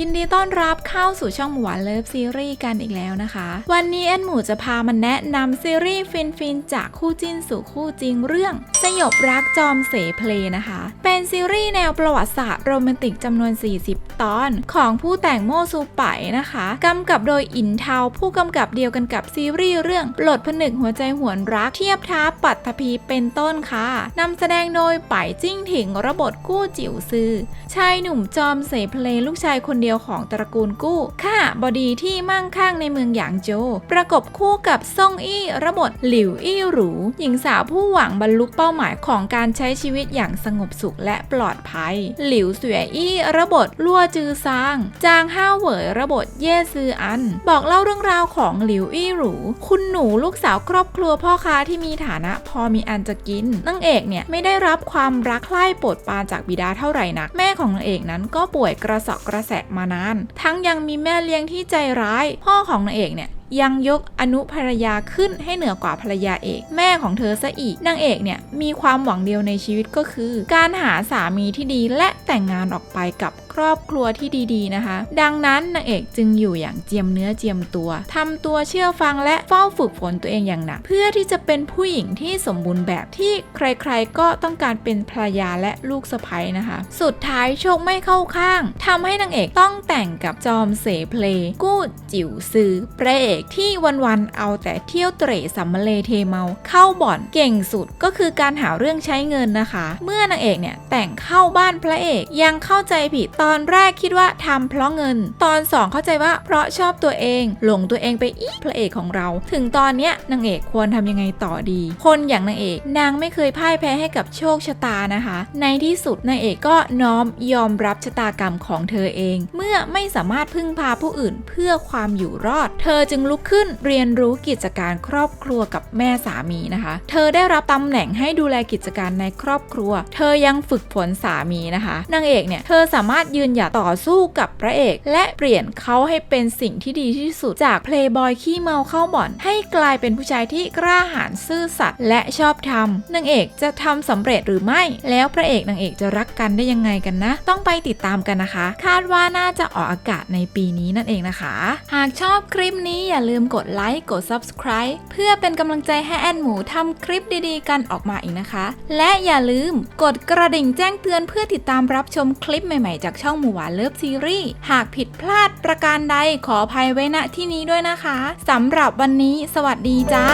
ยินดีต้อนรับเข้าสู่ช่องหมูวนเลิฟซีรีส์กันอีกแล้วนะคะ วันนี้แอนหมูจะพามาแนะนำซีรีส์ฟินฟินจากคู่จิ้นสู่คู่จริงเรื่อง สยบรักจอมเสเพลนะคะ เป็นซีรีส์แนวประวัติศาสตร์โรแมนติกจำนวน 40 ตอน ของผู้แต่งโมซูไปนะคะกำกับโดยอินเทาผู้กำกับเดียวกันกับซีรีส์เรื่องปลดผนึกหัวใจหวนรักเทียบท้าปัตภีเป็นต้นค่ะนำแสดงโดยไปจิ้งถิงระบทกู้จิ๋วซือชายหนุ่มจอมเสเพลลูกชายคนเดียวของตระกูลกู้ข้าบดีที่มั่งคั่งในเมืองหยางโจวประกบคู่กับซ่งอี้ระบทหลิวอี้หรูหญิงสาวผู้หวังบรรลุเป้าหมายของการใช้ชีวิตอย่างสงบสุขและปลอดภัย หลิวเสวยอี้ระบทลั่วจือซาง จางห้าวเหวยระบทเย่ซืออัน บอกเล่าเรื่องราวของหลิวอี้หรู คุณหนูลูกสาวครอบครัวพ่อค้าที่มีฐานะพอมีอันจะกินนางเอกเนี่ยไม่ได้รับความรักใคร่โปรดปรานจากบิดาเท่าไหร่นัก แม่ของนางเอกนั้นก็ป่วยกระเสอบกระแสะมานาน ทั้งยังมีแม่เลี้ยงที่ใจร้าย พ่อของนางเอกเนี่ย ยังยกอนุภรรยาขึ้นให้เหนือกว่าภรรยาเอก แม่ของเธอซะอีกนางเอกเนี่ยมีความหวังเดียวในชีวิตก็คือ การหาสามีที่ดีและแต่งงานออกไปกับครอบครัวที่ดีๆนะคะ ดังนั้นนางเอกจึงอยู่อย่างเจียมเนื้อเจียมตัวทำตัวเชื่อฟังและเฝ้าฝึกฝนตัวเองอย่างหนัก เพื่อที่จะเป็นผู้หญิงที่สมบูรณ์แบบที่ใครๆก็ต้องการเป็นภรรยาและลูกสะใภ้นะคะ สุดท้ายโชคไม่เข้าข้างทำให้นางเอกต้องแต่งกับจอมเสเพลกู้จิ๋วซือพระเอกที่วันๆเอาแต่เที่ยวเตร่สัมมเลเทเมาเข้าบ่อนเก่งสุดก็คือการหาเรื่องใช้เงินนะคะ เมื่อนางเอกเนี่ยแต่งเข้าบ้านพระเอกยังเข้าใจผิดตอนแรกคิดว่าทำเพราะเงิน ตอนสองเข้าใจว่าเพราะชอบตัวเองหลงตัวเองไปอีกพระเอกของเรา ถึงตอนเนี้ยนางเอกควรทำยังไงต่อดี คนอย่างนางเอกนางไม่เคยพ่ายแพ้ให้กับโชคชะตานะคะ ในที่สุดนางเอกก็น้อมยอมรับชะตากรรมของเธอเอง เมื่อไม่สามารถพึ่งพาผู้อื่นเพื่อความอยู่รอด เธอจึงลุกขึ้นเรียนรู้กิจการครอบครัวกับแม่สามีนะคะ เธอได้รับตำแหน่งให้ดูแลกิจการในครอบครัว เธอยังฝึกฝนสามีนะคะนางเอกเนี่ยเธอสามารถยืนหยัดต่อสู้กับพระเอก และเปลี่ยนเขาให้เป็นสิ่งที่ดีที่สุดจากเพลย์บอยขี้เมาเข้าบ่อน ให้กลายเป็นผู้ชายที่กล้าหาญซื่อสัตย์และชอบทำนางเอกจะทำสำเร็จหรือไม่ แล้วพระเอกนางเอกจะรักกันได้ยังไงกันนะ ต้องไปติดตามกันนะคะ คาดว่าน่าจะออกอากาศในปีนี้นั่นเองนะคะ หากชอบคลิปนี้อย่าลืมกดไลค์กด subscribe เพื่อเป็นกำลังใจให้แอนหมูทำคลิปดีๆ กันออกมาอีกนะคะ และอย่าลืมกดกระดิ่งแจ้งเตือนเพื่อติดตามรับชมคลิปใหม่ๆ จากช่องหมูหวานเลิฟซีรีส์หากผิดพลาดประการใดขออภัยไว้ณที่นี้ด้วยนะคะสำหรับวันนี้ สวัสดีจ้า